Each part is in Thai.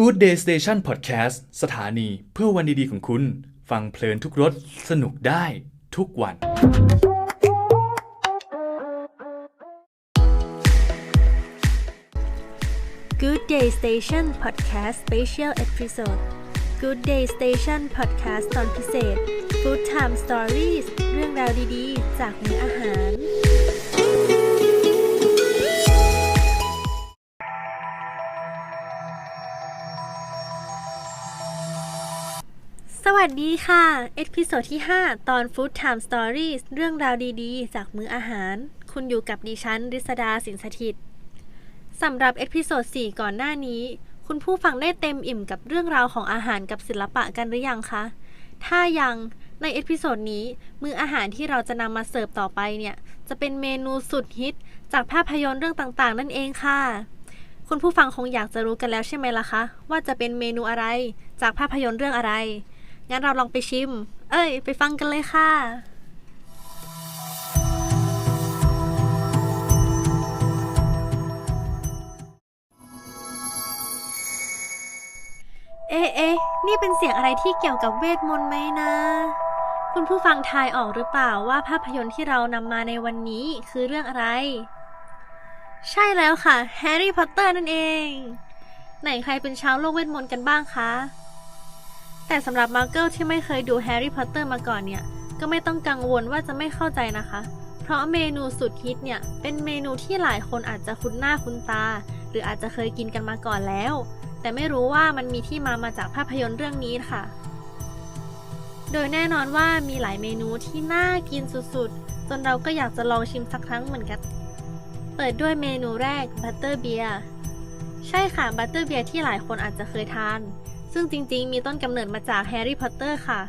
Good Day Station Podcast สถานีเพื่อวันดีๆของคุณ ฟังเพลินทุกรสสนุกได้ทุกวัน Good Day Station Podcast Special Episode Good Day Station Podcast ตอนพิเศษ Food Time Stories เรื่องราวดีๆ จากมื้ออาหาร วัสดีค่ะ เอพิโซดที่ 5 ตอน Food Time Stories เรื่องราวดีๆ จากมื้ออาหาร คุณอยู่กับดิฉัน ริศดาสินสถิตสำหรับเอพิโซด4 ก่อนหน้านี้ คุณผู้ฟังได้เต็มอิ่มกับเรื่องราวของอาหารกับศิลปะกันหรือยังคะ ถ้ายังในเอพิโซดนี้ มืออาหารที่เราจะนำมาเสิร์ฟต่อไปเนี่ย จะเป็นเมนูสุดฮิต จากภาพยนตร์เรื่องต่างๆ นั่นเองค่ะ คุณผู้ฟังคงอยากจะรู้กันแล้วใช่ไหมล่ะคะ ว่าจะเป็นเมนูอะไร จากภาพยนตร์เรื่องอะไร งั้นเราลองไปชิม เอ้ย ไปฟังกันเลยค่ะเอ๊ะเอ๊ะนี่เป็นเสียงอะไรที่เกี่ยวกับเวทมนต์ไหมนะ คุณผู้ฟังทายออกหรือเปล่าว่าภาพยนตร์ที่เรานำมาในวันนี้คือเรื่องอะไร ใช่แล้วค่ะ แฮร์รี่พอตเตอร์นั่นเอง ไหนใครเป็นชาวโลกเวทมนต์กันบ้างคะ แต่สำหรับมาร์เกิลที่ไม่เคยดูแฮร์รี่พอตเตอร์มาก่อนเนี่ย ก็ไม่ต้องกังวลว่าจะไม่เข้าใจนะคะ เพราะเมนูสุดฮิตเนี่ย เป็นเมนูที่หลายคนอาจจะคุ้นหน้าคุ้นตา หรืออาจจะเคยกินกันมาก่อนแล้ว แต่ไม่รู้ว่ามันมีที่มามาจากภาพยนตร์เรื่องนี้ค่ะ โดยแน่นอนว่ามีหลายเมนูที่น่ากินสุดๆ จนเราก็อยากจะลองชิมสักครั้งเหมือนกัน เปิดด้วยเมนูแรกบัตเตอร์เบียร์ใช่ค่ะบัตเตอร์เบียร์ที่หลายคนอาจจะเคยทาน ซึ่งจริงๆ มีต้นกำเนิดมาจากแฮร์รี่พอตเตอร์ค่ะ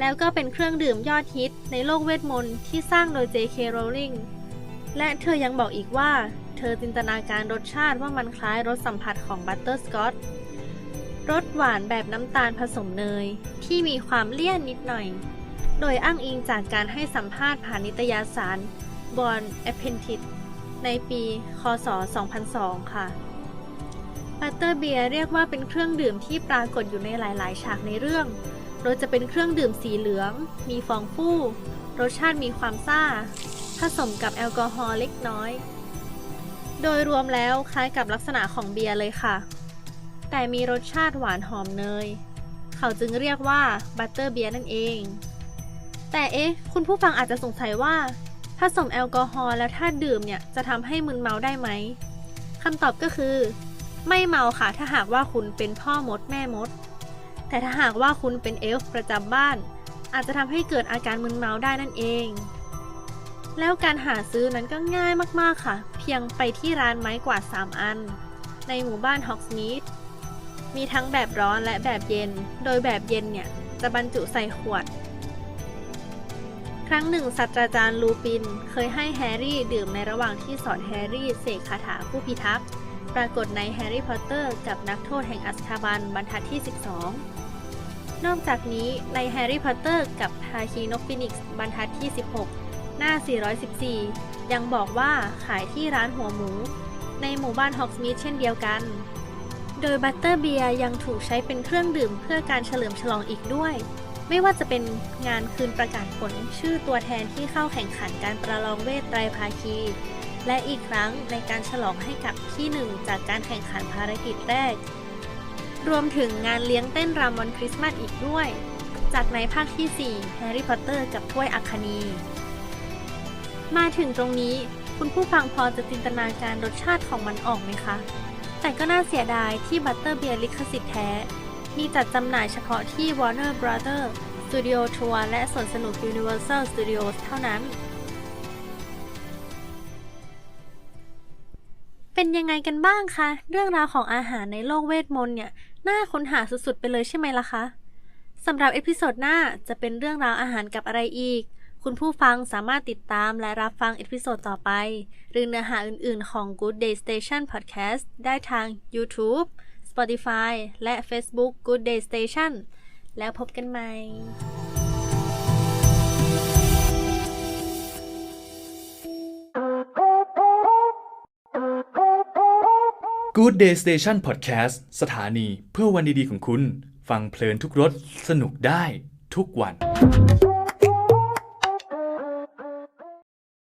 แล้วก็เป็นเครื่องดื่มยอดฮิตในโลกเวทมนต์ที่สร้างโดย J.K. Rowling และเธอยังบอกอีกว่า เธอจินตนาการรสชาติว่ามันคล้ายรสสัมผัสของบัตเตอร์สกอตรสหวานแบบน้ำตาลผสมเนย ที่มีความเลี่ยนนิดหน่อย โดยอ้างอิงจากการให้สัมภาษณ์ผ่านนิตยสาร Born Apprentice ในปี คศ 2002 ค่ะ บัตเตอร์เบียร์เรียกว่าเป็นเครื่องดื่มที่ปรากฏอยู่ในหลาย ๆ ฉากในเรื่องโดยจะเป็นเครื่องดื่มสีเหลือง มีฟองฟู่ รสชาติมีความซ่า ผสมกับแอลกอฮอล์เล็กน้อย โดยรวมแล้วคล้ายกับลักษณะของเบียร์เลยค่ะ แต่มีรสชาติหวานหอมเนย เขาจึงเรียกว่าบัตเตอร์เบียร์นั่นเอง แต่เอ๊ะ คุณผู้ฟังอาจจะสงสัยว่า ผสมแอลกอฮอล์แล้วถ้าดื่มเนี่ยจะทำให้มึนเมาได้ไหมคำตอบก็คือ ไม่เมาค่ะถ้าหากว่าคุณเป็นพ่อมดแม่มด แต่ถ้าหากว่าคุณเป็นเอลฟ์ประจำบ้าน อาจจะทำให้เกิดอาการมึนเมาได้นั่นเอง แล้วการหาซื้อนั้นก็ง่ายมากๆค่ะ เพียงไปที่ร้านไม้กวาด 3 อัน ในหมู่บ้านฮอกสมีดมีทั้งแบบร้อนและแบบเย็น โดยแบบเย็นเนี่ยจะบรรจุใส่ขวด ครั้งหนึ่งศาสตราจารย์ลูปิน เคยให้แฮร์รี่ดื่มในระหว่างที่สอนแฮร์รี่เสกคาถาผู้พิทักษ์ ปรากฏในแฮร์รี่พอตเตอร์กับนักโทษแห่งอัสคาบันบรรทัดที่ 12 นอกจากนี้ในแฮร์รี่พอตเตอร์กับภาคีนกฟินิกซ์บรรทัดที่ 16 หน้า 414 ยังบอกว่าขายที่ร้านหัวหมู ในหมู่บ้านฮอกสมิธเช่นเดียวกัน โดยบัตเตอร์เบียร์ยังถูกใช้เป็นเครื่องดื่มเพื่อการเฉลิมฉลองอีกด้วย ไม่ว่าจะเป็นงานคืนประกาศผลชื่อตัวแทนที่เข้าแข่งขันการประลองเวทไตรภาคี และอีกครั้งในการฉลองให้กับที่หนึ่งจากการแข่งขันภารกิจแรก รวมถึงงานเลี้ยงเต้นรำวันคริสต์มาสอีกด้วย จากในภาคที่ 4 แฮร์รี่พอตเตอร์กับถ้วยอัคนี มาถึงตรงนี้คุณผู้ฟังพอจะจินตนาการรสชาติของมันออกไหมคะ แต่ก็น่าเสียดายที่บัตเตอร์เบียร์ลิขสิทธิ์แท้ มีจัดจำหน่ายเฉพาะที่ Warner Brother Studio Tour และสวนสนุก Universal Studios เท่านั้น เป็นยังไงกันบ้างคะ เรื่องราวของอาหารในโลกเวทมนต์เนี่ยน่าค้นหาสุดๆไปเลยใช่ไหมล่ะคะสำหรับเอพิโซดหน้าจะเป็นเรื่องราวอาหารกับอะไรอีก คุณผู้ฟังสามารถติดตามและรับฟังเอพิโซดต่อไป หรือเนื้อหาอื่นๆของ Good Day Station Podcast ได้ทาง YouTube Spotify และ Facebook Good Day Station แล้วพบกันใหม่ Good Day Station Podcast สถานีเพื่อวันดีๆของคุณ ฟังเพลินทุกรสสนุกได้ทุกวัน